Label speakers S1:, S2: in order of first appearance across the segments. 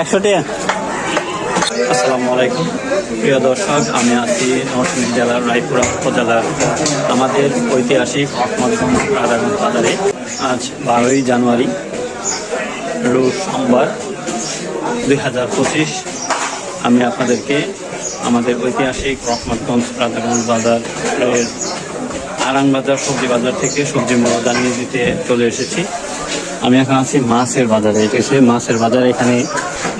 S1: একশো টাকা আসসালামু আলাইকুম। প্রিয় দর্শক, আমি আছি নরসিংদী জেলার রায়পুরা উপজেলার আমাদের ঐতিহাসিক রহমতগঞ্জ রাধাগঞ্জ বাজারে। আজ বারোই জানুয়ারি, রোজ সোমবার, দুই হাজার পঁচিশ। আমি আপনাদেরকে আমাদের ঐতিহাসিক রহমতগঞ্জ রাধাগঞ্জ বাজারের আরাং বাজার, সবজি বাজার থেকে সবজি মূল্য জানিয়ে দিতে চলে এসেছি। আমি এখন আছি মাছের বাজারে। হচ্ছে মাছের বাজারে এখানে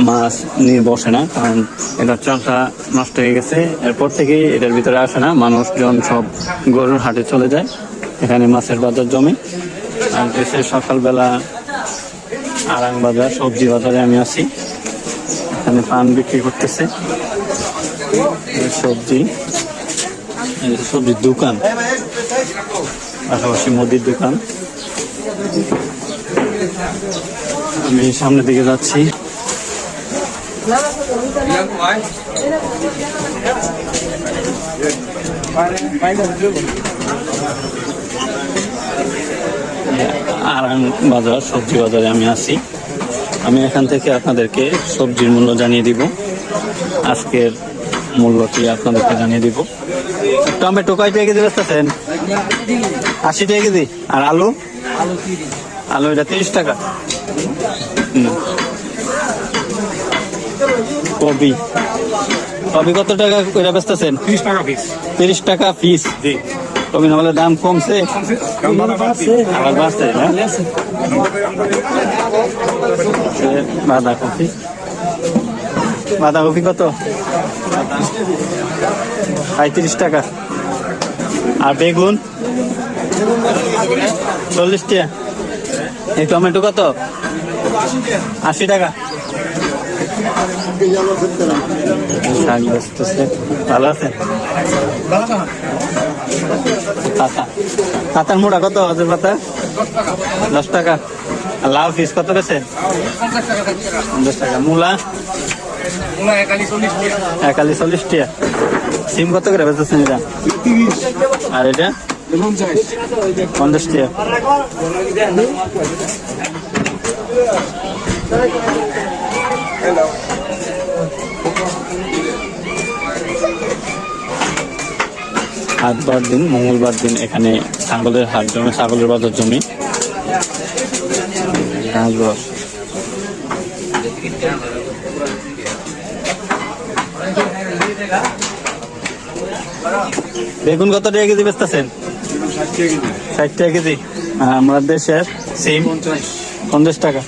S1: মাছ নিয়ে বসে না, কারণ এটার চালটা নষ্ট হয়ে গেছে। এরপর থেকে এটার ভিতরে আসে না, মানুষজন সব গরুর হাটে চলে যায়, এখানে মাছের বাজার জমে। আর দেশে সকালবেলা আরাং বাজার, সবজি বাজারে আমি আছি। এখানে পান বিক্রি করতেছে। সবজি সবজির দোকান, পাশাপাশি মুদির দোকান। আমি সামনের দিকে যাচ্ছি। আরাং বাজার, সবজি বাজারে আমি আছি। আমি এখান থেকে আপনাদেরকে সবজির মূল্য জানিয়ে দিব। আজকের মূল্যটি আপনাদেরকে জানিয়ে দিব। টমেটো কয় টাকা কেজি বেচতেছেন? আশি টাকা কেজি। আর আলু আলু? এটা তিরিশ টাকা। কবি কবি কত টাকা করে বেচতেছেন?
S2: তিরিশ টাকা পিস
S1: তিরিশ টাকা পিস কবি না দাম কমছে? আবার বাড়ছে বাঁধাকপি। বাঁধাকপি কত? পঁয়ত্রিশ টাকা। আর বেগুন? চল্লিশ টাকা। এই টমেটো কত? আশি টাকা। ভালো আছে? পাতা। পাতার কত? দশ টাকা। আর লাউ পিস কত পঞ্চাশ টাকা। মূলা? একালি চল্লিশ টাকা সিম কত করে বেচতেছেন এটা? আর এটা? হাটবার দিন, মঙ্গলবার দিন এখানে ছাগলের হাট জমে, ছাগলের বাজার জমি। বেগুন কত টাকা কেজি বেচতেছেন? ষাট টাকা কেজি। আমাদের আমরা দেশের সিম পঞ্চাশ টাকা?